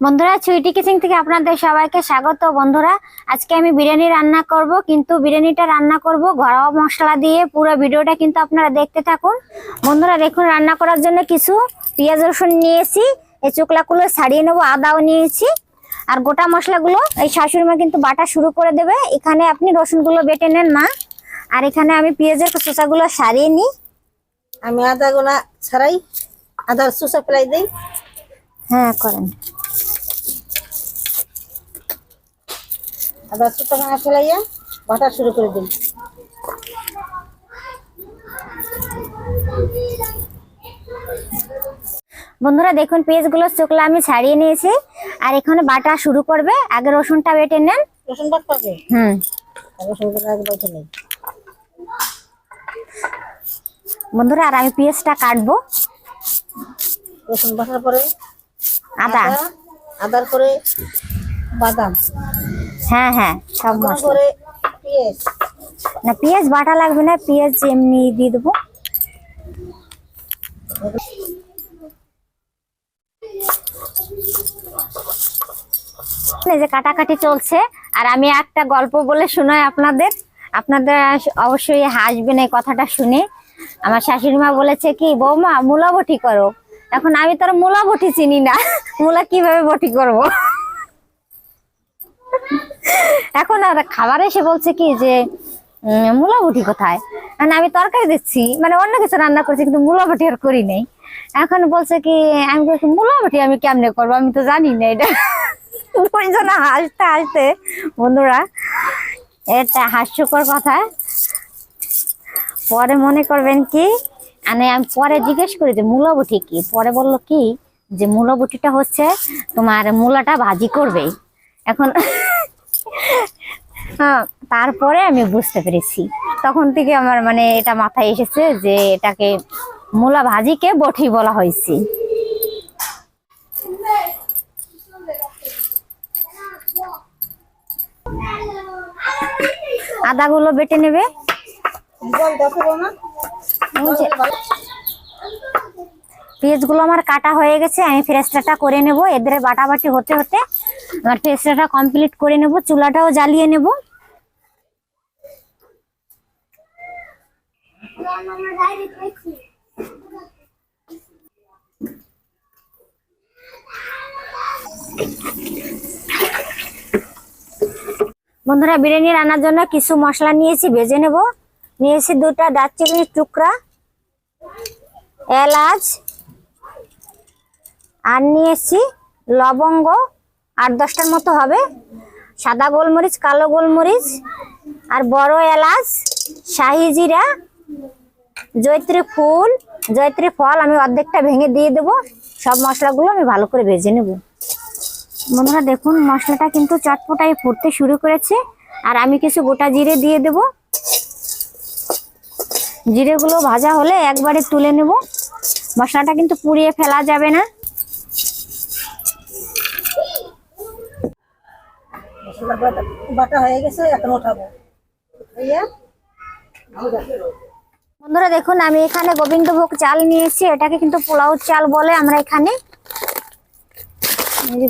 বন্ধুরা সুইটি কিচিং থেকে আপনাদের সবাইকে স্বাগত। বন্ধুরা আজকে আমি বিরিয়ানি রান্না করব কিন্তু বিরিয়ানিটা রান্না করব ঘরোয়া মশলা দিয়ে। পুরো ভিডিওটা কিন্তু আপনারা দেখতে থাকুন। বন্ধুরা দেখুন রান্না করার জন্য কিছু পেঁয়াজ রসুন নিয়েছি এই চোকলাগুলো ছাড়িয়ে নেব আদাও নিয়েছি। আর গোটা মশলাগুলো এই শাশুড়ি মা কিন্তু বাটা শুরু করে দেবে। এখানে আপনি রসুনগুলো বেটে নেন মা। আর এখানে আমি পেঁয়াজের চোষাগুলো সারিয়ে নিই। আমি আদা গোলা ছাড়াই আদার সুসা ফেলাই দিই। হ্যাঁ করেন। আদা সুতা ভাঙা ফেলাইয়া বাটা শুরু করে দিই বন্ধুরা দেখুন পেঁয়াজগুলো চোখলা আমি ছাড়িয়ে নিয়েছি। আর এখানে বাটা শুরু করবে। আগে রসুনটা বেটে নেন। রসুন হুম। আগে নেই বন্ধুরা আর আমি পেঁয়াজটা কাটবো। রসুন বাটার পরে আদা। আদা আদার পরে বাদাম। হ্যাঁ হ্যাঁ। সব মশলা। না পেঁয়াজ বাটা লাগবে না পেঁয়াজ এমনি দিয়ে দেবো। এই যে কাটাকাটি চলছে আর আমি একটা গল্প বলে শোনাই আপনাদের। আপনাদের অবশ্যই হাসবেন এই কথাটা শুনে। আমার শাশুড়ি মা বলেছে কি বৌমা মূলা বটি করো। এখন আমি তো আর মূলা বটি চিনি না। মূলা কীভাবে বটি করব? এখন আর খাবার এসে বলছে কি যে উম, মূলা কোথায়? মানে আমি তরকারি দিচ্ছি মানে অন্য কিছু রান্না করছি কিন্তু মূলা বটি আর করি নাই। এখন বলছে কি আমি বলছি মূলা বটি আমি কেমনে করব? আমি তো জানি না এটা। হাসতে হাসতে বন্ধুরা এটা হাস্যকর কথা। পরে মনে করবেন কি মানে আমি পরে জিজ্ঞেস করি যে মূলাবটি কি? পরে বলল কি যে মূলাবটিটা হচ্ছে তোমার মূলাটা ভাজি করবে। এখন হ্যাঁ তারপরে আমি বুঝতে পেরেছি। তখন থেকে আমার মানে এটা মাথায় এসেছে যে এটাকে মূলা ভাজিকে বটি বলা হয়েছে। আদাগুলো বেটে নেবে। পেঁয়াজগুলো আমার কাটা হয়ে গেছে, আমি ফ্রেস্টাটা করে নেব। এদের বাটাবাটি হতে হতে আমার ফ্রেস্টাটা কমপ্লিট করে নেব, চুলাটাও জ্বালিয়ে নেব। বন্ধুরা, বিরিয়ানি রান্নার জন্য কিছু মশলা নিয়েছি, ভেজে নেব। নিয়েছি দুটা দারচিনির টুকরা, এলাচ আর নিয়েছি লবঙ্গ, আট দশটার মতো হবে। সাদা গোলমরিচ, কালো গোলমরিচ, আর বড় এলাচ, শাহি জিরা, জয়ত্রী ফুল, জয়ত্রী ফল আমি অর্ধেকটা ভেঙে দিয়ে দেবো। সব মশলাগুলো আমি ভালো করে ভেজে নেব। বন্ধুরা, দেখুন, মশলাটা কিন্তু চটপটাই ফুটতে শুরু করেছে। আর আমি কিছু গোটা জিরে দিয়ে দেব। জিরেগুলো ভাজা হলে একবারে তুলে নেব। মশলাটা কিন্তু পুড়িয়ে ফেলা যাবে না। বন্ধুরা দেখুন, আমি এখানে গোবিন্দভোগ চাল নিয়েছি। এটাকে কিন্তু পোলাও চাল বলে আমরা এখানে।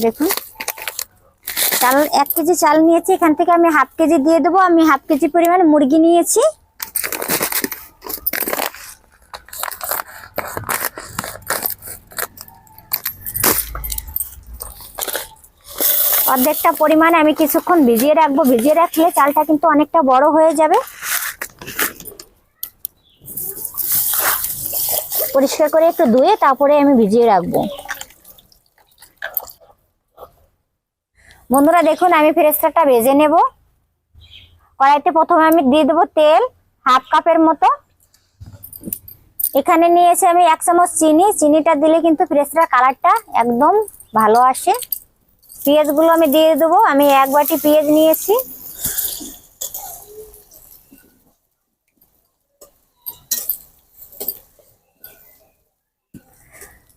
দেখুন। চাল এক কেজি চাল নিয়েছি। এখান থেকে আমি হাফ কেজি দিয়ে দেবো। আমি হাফ কেজি পরিমাণ মুরগি নিয়েছি। অর্ধেকটা পরিমাণে আমি কিছুক্ষণ ভিজিয়ে রাখব। ভিজিয়ে রাখলে চালটা কিন্তু অনেকটা বড় হয়ে যাবে। পরিষ্কার করে একটু ধুয়ে তারপরে আমি ভিজিয়ে রাখব। বন্ধুরা, দেখুন, আমি ফ্রেস্টারটা ভেজে নেব। কড়াইতে প্রথমে আমি দিয়ে দেবো তেল, হাফ কাপের মতো। এখানে নিয়েছি আমি এক চামচ চিনি। চিনিটা দিলে কিন্তু ফ্রেস্টার কালারটা একদম ভালো আসে। পেঁয়াজগুলো আমি দিয়ে দেবো। আমি এক বাটি পেঁয়াজ নিয়েছি।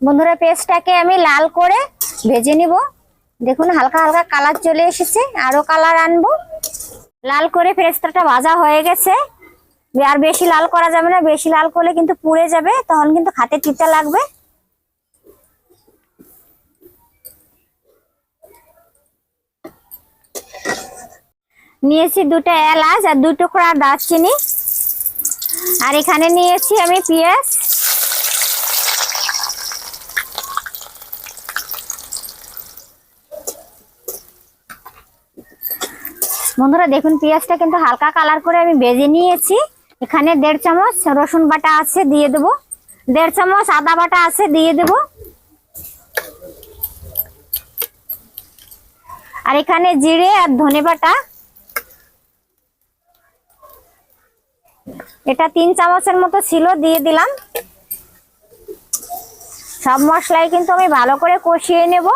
বন্ধুরা পেস্টটাকে আমি লাল করে ভেজে নিব। দেখুন, হালকা হালকা কালার চলে এসেছে। আরও কালার আনব। লাল করে পেস্টটা ভাজা হয়ে গেছে। আর বেশি লাল করা যাবে না। বেশি লাল করলে কিন্তু পুড়ে যাবে। তখন কিন্তু খাতে তিতা লাগবে। নিয়েছি দুটো এলাচ আর দুই টুকরা দারচিনি। আর এখানে নিয়েছি আমি পেঁয়াজ। বন্ধুরা, দেখুন, পেঁয়াজটা কিন্তু হালকা কালার করে আমি ভেজে নিয়েছি। এখানে দেড় চামচ রসুন বাটা আছে, দিয়ে দেবো। দেড় চামচ আদা বাটা আছে, দিয়ে দেবো। আর এখানে জিরে আর ধনে বাটা। এটা তিন চামচের মতো ছিল, দিয়ে দিলাম। সব মশলাই কিন্তু আমি ভালো করে কষিয়ে নেব।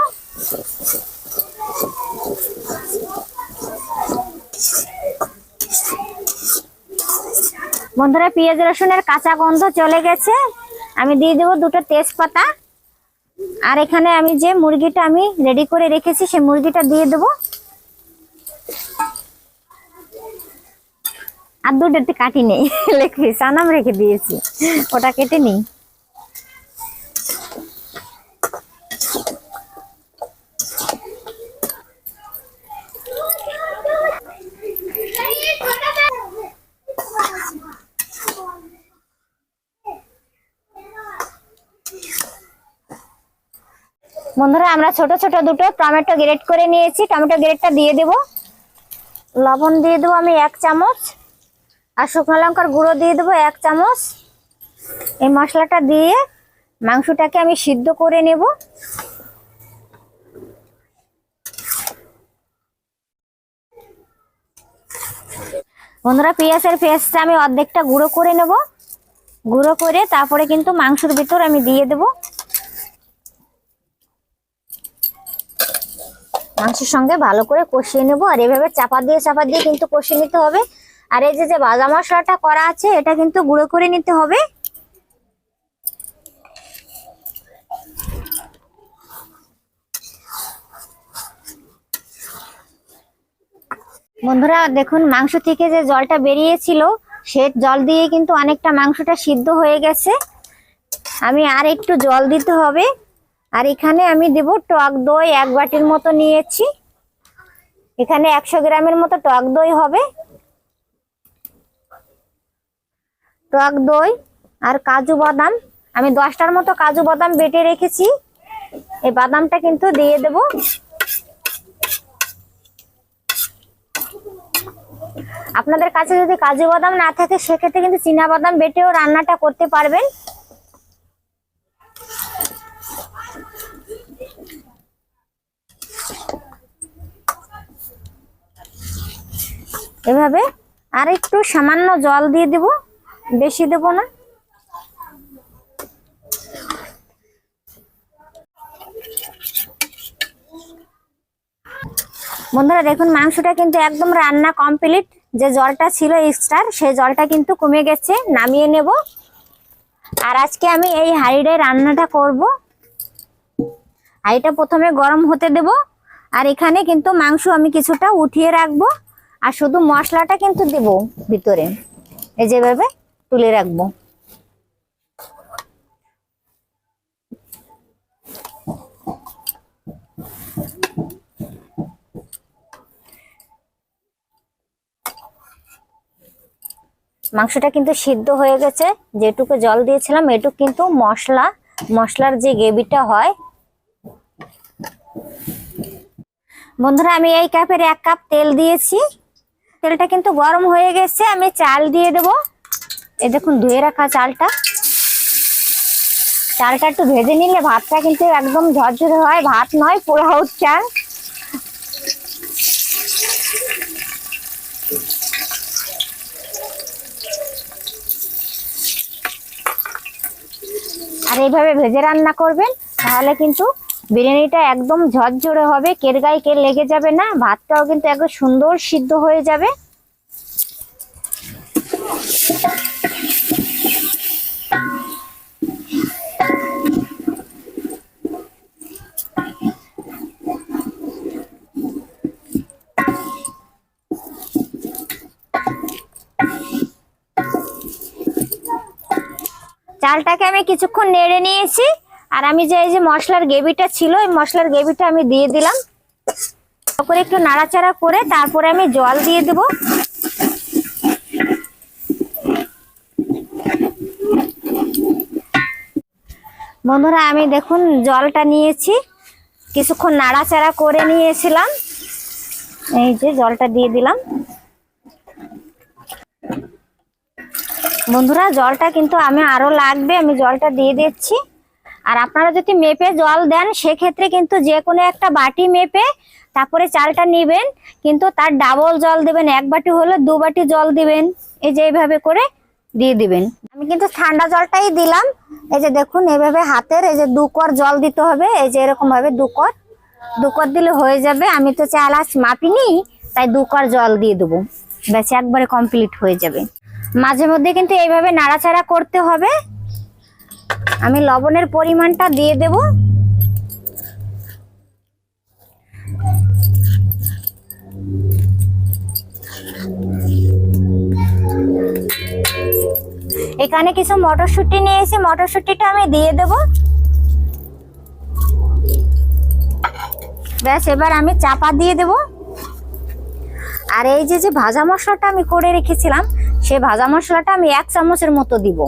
বন্ধুরা, পেঁয়াজ রসুনের কাঁচা গন্ধ চলে গেছে। আমি দিয়ে দেবো দুটো তেজপাতা। আর এখানে আমি যে মুরগিটা আমি রেডি করে রেখেছি, সেই মুরগিটা দিয়ে দেবো। আর দুটো কাটি নেই। লেগ পিস, আনাম রেখে দিয়েছি। ওটা কেটে নেই। বন্ধুরা, আমরা ছোট ছোট দুটো টমেটো গ্রেট করে নিয়েছি। টমেটো গ্রেটটা দিয়ে দেব। লবণ দিয়ে দেবো আমি এক চামচ। আর শুকনো লঙ্কার গুঁড়ো দিয়ে দেবো এক চামচ। এই মশলাটা দিয়ে মাংসটাকে আমি সিদ্ধ করে নেব। বন্ধুরা, পেঁয়াজের পেঁয়াজটা আমি অর্ধেকটা গুঁড়ো করে নেব। গুঁড়ো করে তারপরে কিন্তু মাংসের ভিতর আমি দিয়ে দেবো। মাংসের সঙ্গে ভালো করে কষিয়ে নেব। আর এভাবে চাপা দিয়ে চাপা দিয়ে কিন্তু কষিয়ে নিতে হবে। আর এই যে যে মশলাটা করা আছে, এটা কিন্তু গুঁড়ো করে নিতে হবে। বন্ধুরা, দেখুন, মাংস থেকে যে জলটা বেরিয়েছিল, সে জল দিয়ে কিন্তু অনেকটা মাংসটা সিদ্ধ হয়ে গেছে। আমি আর একটু জল দিতে হবে। আর এখানে আমি দেব টক দই এক বাটির মতো নিয়েছি। এখানে একশো গ্রামের মতো টক দই হবে। টক দই আর কাজু বাদাম। আমি দশটার মতো কাজু বাদাম বেটে রেখেছি। এই বাদামটা কিন্তু দিয়ে দেব। আপনাদের কাছে যদি কাজু বাদাম না থাকে, সেক্ষেত্রে কিন্তু চীনা বাদাম বেটেও রান্নাটা করতে পারবেন। এভাবে আর একটু সামান্য জল দিয়ে দেব। বেশি দেব না? বন্ধুরা দেখুন, মাংসটা কিন্তু একদম রান্না কমপ্লিট যে জলটা ছিল এক্সট্রার সেই জলটা কিন্তু কমে গেছে, নামিয়ে নেব। আর আজকে আমি এই হাঁড়িটায় রান্নাটা করব। হাঁড়িটা প্রথমে গরম হতে দেব। আর এখানে কিন্তু মাংস আমি কিছুটা উঠিয়ে রাখব। আর শুধু মশলাটা কিন্তু দেব ভিতরে। এই যেভাবে তুলে রাখব। মাংসটা কিন্তু সিদ্ধ হয়ে গেছে। যেটুকু জল দিয়েছিলাম, এটুকু কিন্তু মশলা। মশলার যে গ্রেভিটা হয়। বন্ধুরা, আমি এই কাপের এক কাপ তেল দিয়েছি। তেলটা কিন্তু গরম হয়ে গেছে। আমি চাল দিয়ে দেব। এই দেখুন ধুয়ে রাখা চালটা। চালটা একটু ভেজে নিলে ভাতটা কিন্তু একদম ঝরঝরে হয়, ভাত নয় পোলাও চাল। আর এইভাবে ভেজে রান্না করবেন, তাহলে কিন্তু বিরিয়ানিটা একদম ঝরঝরে হবে, কের গায়ে কে লেগে যাবে না, ভাতটাও কিন্তু একদম সুন্দর সিদ্ধ হয়ে যাবে। চালটাকে আমি কিছুক্ষণ নেড়ে নিয়েছি। আর আমি যে এই যে মশলার গ্রেভিটা ছিল, এই মশলার গ্রেভিটা আমি দিয়ে দিলাম। করে একটু নাড়াচাড়া করে তারপরে আমি জল দিয়ে দেব। বন্ধুরা, আমি দেখুন জলটা নিয়েছি। কিছুক্ষণ নাড়াচাড়া করে নিয়েছিলাম। এই যে জলটা দিয়ে দিলাম। বন্ধুরা, জলটা কিন্তু আমি আরও লাগবে, আমি জলটা দিয়ে দিচ্ছি। আর আপনারা যদি মেপে জল দেন, সেক্ষেত্রে কিন্তু যে কোনো একটা বাটি মেপে তারপরে চালটা নেবেন। কিন্তু তার ডাবল জল দেবেন, এক বাটি হলে দু বাটি জল দিবেন। এই যে এইভাবে করে দিয়ে দিবেন। আমি কিন্তু ঠান্ডা জলটাই দিলাম। এই যে দেখুন এইভাবে হাতের, এই যে দু কর জল দিতে হবে। এই যে এরকম ভাবে দু কর দু কর দিলে হয়ে যাবে। আমি তো চাল আজ মাপিনি, তাই দু কর জল দিয়ে দেবো। ব্যাস, একবারে কমপ্লিট হয়ে যাবে। মাঝে মধ্যে কিন্তু এইভাবে নাড়াচাড়া করতে হবে। আমি লবণের পরিমাণটা দিয়ে দেব। এখানে কিছু মটরশুঁটি নিয়ে এসে মটরশুঁটিটা আমি দিয়ে দেব। ব্যাস, এবার আমি চাপা দিয়ে দেব। আর এই যে যে ভাজা মশলাটা আমি করে রেখেছিলাম সেই ভাজা মশলাটা আমি এক চামচের মতো দিব।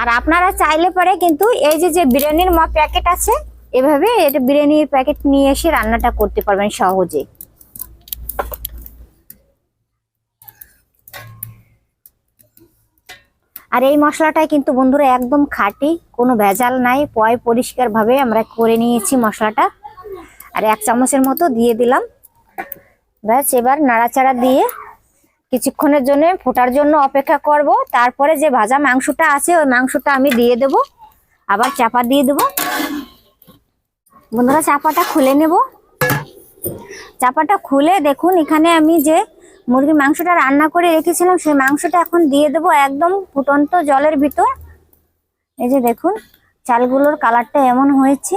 আর আপনারা চাইলে পরে কিন্তু এই যে যে বিরিয়ানির ম প্যাকেট আছে, এভাবে এটা বিরিয়ানির প্যাকেট নিয়ে এসে রান্নাটা করতে পারবেন সহজে। আর এই মশলাটা কিন্তু বন্ধুরা একদম খাঁটি, কোনো ভেজাল নাই, পয় পরিষ্কার ভাবে আমরা করে নিয়েছি মশলাটা। আর এক চামচের মতো দিয়ে দিলাম। ব্যাস, এবার নাড়াচাড়া দিয়ে কিছুক্ষণের জন্য ফোটার জন্য অপেক্ষা করব। তারপরে যে ভাজা মাংসটা আছে, ওই মাংসটা আমি দিয়ে দেব। আবার চাপা দিয়ে দেব। বন্ধুরা, চাপাটা খুলে নেব। চাপাটা খুলে দেখুন, এখানে আমি যে মুরগির মাংসটা রান্না করে রেখেছিলাম, সেই মাংসটা এখন দিয়ে দেব একদম ফুটন্ত জলের ভিতর। এই যে দেখুন, চালগুলোর কালারটা এমন হয়েছে।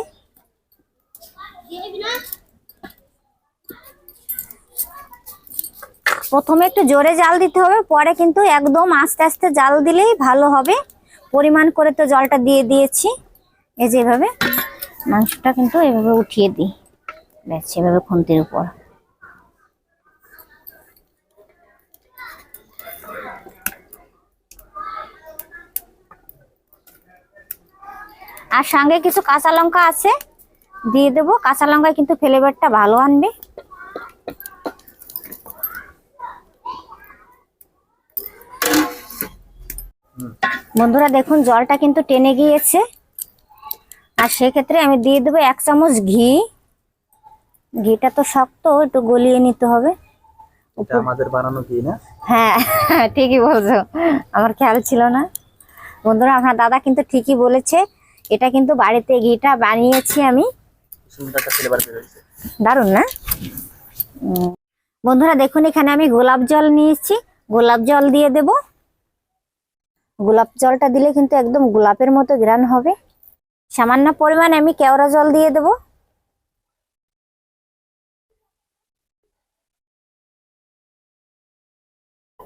প্রথমে একটু জোরে জাল দিতে হবে, পরে কিন্তু একদম আস্তে আস্তে জাল দিলেই ভালো হবে। পরিমাণ করে তো জলটা দিয়ে দিয়েছি। এই যে এভাবে মাংসটা কিন্তু এভাবে উঠিয়ে দিই। ব্যাস, এভাবে খুন্তির উপর। আর সঙ্গে কিছু কাঁচা লঙ্কা আছে, দিয়ে দেবো। কাঁচা লঙ্কায় কিন্তু ফ্লেভারটা ভালো আনবে। বন্ধুরা দেখুন জলটা কিন্তু টেনে গিয়েছে। আর সেক্ষেত্রে আমি দিয়ে দেবো এক চামচ ঘি। ঘিটা তো শক্ত একটু গলিয়ে নিতে হবে। এটা আমাদের বানানো কি না? হ্যাঁ ঠিকই বলছো। আমার খেয়াল ছিল না। বন্ধুরা আপনার দাদা কিন্তু ঠিকই বলেছে। এটা কিন্তু বাড়িতে ঘিটা বানিয়েছি আমি। দারুণ না? বন্ধুরা দেখুন এখানে আমি গোলাপ জল নিয়েছি। গোলাপ জল দিয়ে দেব। গোলাপ জলটা দিলে কিন্তু একদম গোলাপের মতো গ্রান হবে। সামান্য পরিমাণে আমি কেওড়া জল দিয়ে দেব।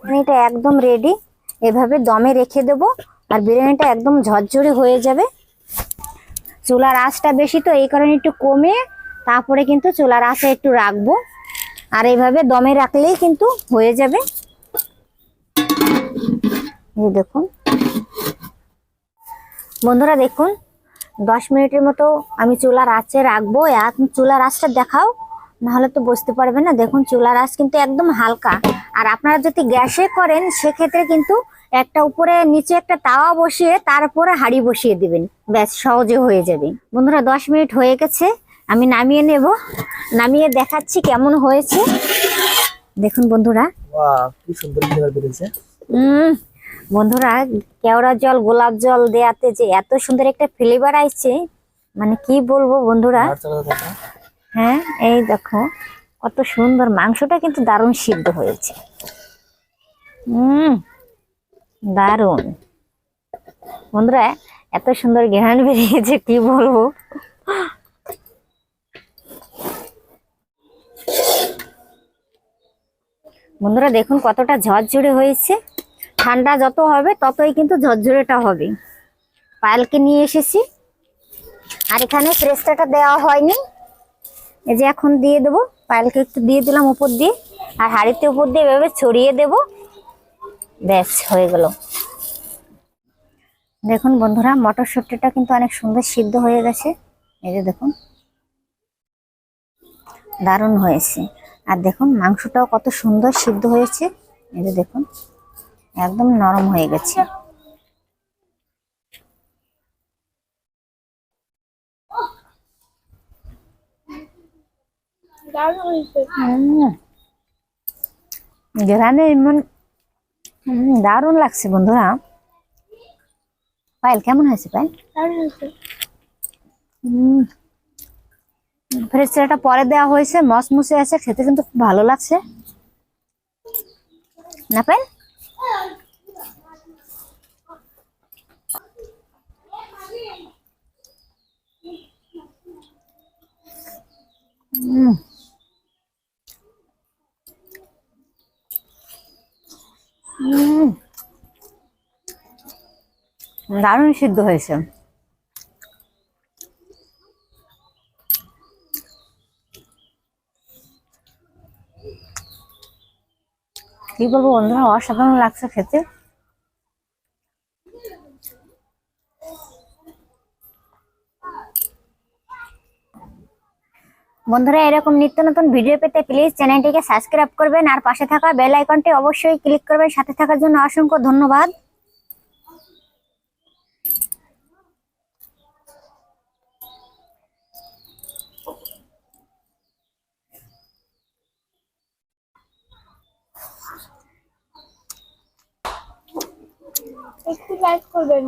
বিরিয়ানিটা একদম রেডি এভাবে দমে রেখে দেব আর বিরিয়ানিটা একদম ঝরঝরে হয়ে যাবে। চুলার আঁচটা বেশি তো, এই কারণে একটু কমে, তারপরে কিন্তু চুলার আঁচে একটু রাখব। আর এইভাবে দমে রাখলেই কিন্তু হয়ে যাবে। দেখুন। বন্ধুরা দেখুন দশ মিনিটের মতো আমি চুলার আঁচে রাখব। চুলার আঁচটা দেখাও নাহলে তো বুঝতে পারবে না। দেখুন চুলার আঁচ কিন্তু একদম হালকা। আর আপনারা যদি গ্যাসে করেন সেক্ষেত্রে কিন্তু একটা উপরে নিচে একটা তাওয়া বসিয়ে তার উপরে হাঁড়ি বসিয়ে দিবেন। ব্যাস সহজে হয়ে যাবে। বন্ধুরা দশ মিনিট হয়ে গেছে। আমি নামিয়ে নেব। নামিয়ে দেখাচ্ছি কেমন হয়েছে। দেখুন বন্ধুরা। কি সুন্দর বন্ধুরা কেওড়া জল গোলাপ জল দেয়াতে যে এত সুন্দর একটা ফ্লেভার আসছে মানে কি বলব বন্ধুরা? হ্যাঁ এই দেখো কত সুন্দর মাংসটা কিন্তু দারুণ সিদ্ধ হয়েছে। হুম দারুণ। বন্ধুরা এত সুন্দর ঘ্রাণ বেরিয়েছে কি বলব? বন্ধুরা দেখুন কতটা ঝরঝরে হয়েছে। ঠান্ডা যত হবে, ততই কিন্তু ঝরঝরেটা হবে। পায়েলকে নিয়ে এসেছি। আর এখানে ফ্রেস্তাটা দেওয়া হয়নি। এই যে এখন দিয়ে দেবো। পায়েলকে একটু দিয়ে দিলাম উপর দিয়ে। আর হাঁড়িতে উপর দিয়ে এভাবে ছড়িয়ে দেবো। ব্যাস, হয়ে গেল। দেখুন বন্ধুরা, মটরশুটিটা কিন্তু অনেক সুন্দর সিদ্ধ হয়ে গেছে। এই যে দেখুন। দারুণ হয়েছে। আর দেখুন, মাংসটাও কত সুন্দর সিদ্ধ হয়েছে। এই যে দেখুন। একদম নরম হয়ে গেছে। এমন দারুণ লাগছে বন্ধুরা। পায়েল কেমন হয়েছে পায়েল? হুম। ফ্রেশ চাটা পরে দেওয়া হয়েছে মসমুসে আছে খেতে কিন্তু খুব ভালো লাগছে। না পায়েল? হুম দারুণ সিদ্ধ হয়েছে। কি বলব বন্ধুরা? অসাধারণ লাগছে খেতে। বন্ধুরা, এরকম নিত্য নতুন ভিডিও পেতে প্লিজ চ্যানেলটিকে সাবস্ক্রাইব করবেন আর পাশে থাকা বেল আইকনটি অবশ্যই ক্লিক করবেন। সাথে থাকার জন্য অসংখ্য ধন্যবাদ। একটু লাইক করবেন।